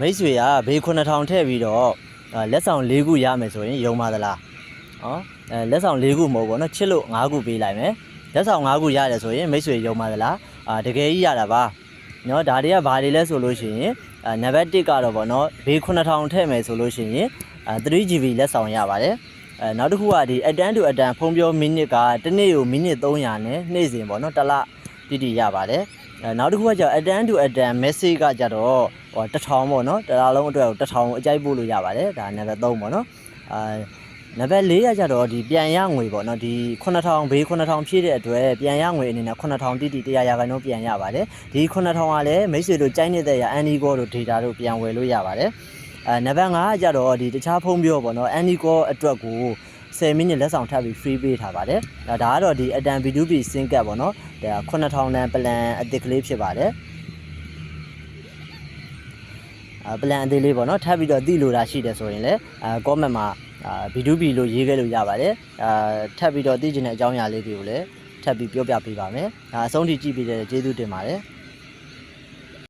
မိတ်ဆွေကဘေး9000ထည့်ပြီးတော့လက်ဆောင်၄ခုရမယ်ဆိုရင်ယုံပါသလားဟောအဲလက်ဆောင်၄ခုမဟုတ်ဘောနော်ချစ်လို့၅ခုပေးလိုက်မယ်လက်ဆောင်၅ခုရတယ်ဆိုရင်မိတ်ဆွေယုံပါသလားအာတကယ်ကြီးရတာပါနော်ဒါတွေကဘာတွေလဲဆိုလို့ရှိရင်အဲနံပါတ်1ကတော့ဗောနော်ဘေး9000ထည့်မယ်ဆိုလို့ရှိရင်အဲ 3GB လက်ဆောင်ရပါတယ်အဲနောက်တစ်ခုကဒီအတန်းတူအတန်းဖုံးပြောမိနစ်ကတစ်နေ့ကိုမိနစ်300နဲ့နေ့စဉ်ဗောနော်တစ်လ တိတိရပါတယ်အဲနောက်တစ်ခုကကျတော့အတန်းတူအတန်း message ကကြတော့ဟော1000ပေါ့နော်တစ်လားလုံးအတွက်ကို1000ကိုအကြိုက်ပို့လို့ရပါတယ်ဒါနံပါတ်3ပေါ့နော်အာနံပါတ်4ကကြတော့ဒီပြန်ရငွေပေါ့နော်ဒီ9000ဘေး9000ဖြည့်တဲ့အတွက်ပြန်ရငွေအနေနဲ့9000တိတိ100ရာခိုင်နှုန်းပြန်ရပါတယ်ဒီ9000ကလည်းမိတ်ဆွေတို့ကြိုက်နေတဲ့ရအန်ဒီကောတို့ data တို့ပြန်ဝယ်လို့ရပါတယ်အဲနံပါတ်5ကကြတော့ဒီတခြားဖုန်းပြောပေါ့နော်အန်ဒီကောအတွက်ကို 10မိနစ်လက်ဆောင်ထပ်ပြီး free ပေးထားပါတယ်ဒါဒါကတော့ဒီအတန် B2B စင်ကတ်ပေါ့နော်ဒါ9000တန်ပလန်အသစ်ကလေးဖြစ်ပါတယ်အာပလန်အသေးလေးပေါ့နော်ထပ်ပြီးတော့သိလို့တာရှိတယ်ဆိုရင်လည်းအာ comment မှာအာ B2B လို့ရေးခဲ့လို့ရပါတယ်အာထပ်ပြီးတော့သိချင်တဲ့အကြောင်းအရာလေးတွေကိုလည်းထပ်ပြီးပြောပြပေးပါမယ်ဒါအဆုံးထိကြည့်ပေးတဲ့ကျေးဇူးတင်ပါတယ်